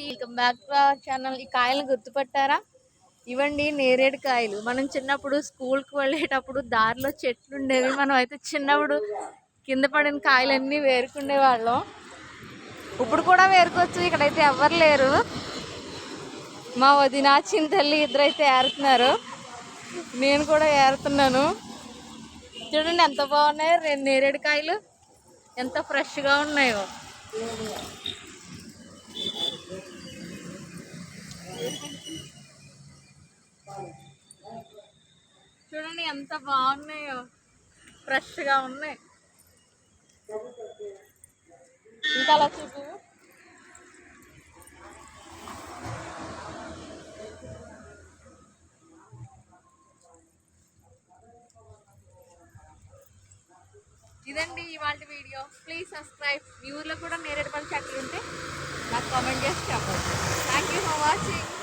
అండి welcome back to our channel ఈ కాయలను గుర్తుపట్టారా? ఇవండి నేరేడు కాయలు. మనం చిన్నప్పుడు స్కూల్కి వెళ్ళేటప్పుడు దారిలో చెట్లు ఉండేవి మనం అయితే చిన్నప్పుడు కింద పడిన కాయలన్నీ వేరుకునే వాళ్ళం. ఇప్పుడు కూడా వేరుకోవచ్చు. ఇక్కడైతే ఎవరు లేరు. మా వదిన చింతల్లి ఇద్దరైతే ఏరుతున్నారు. నేను కూడా ఏరుతున్నాను. చూడండి ఎంత బాగున్నాయో. రెండు నేరేడు కాయలు. ఎంత ఫ్రెష్గా ఉన్నాయో. చూడండి ఎంత బాగున్నాయో. ఫ్రెష్గా ఉన్నాయి. ఇంకా అలా చూపు. ఇదండి ఇవాళ వీడియో. Please subscribe. మీ ఊర్లో కూడా నేరేడు comment yes, Thank you for watching.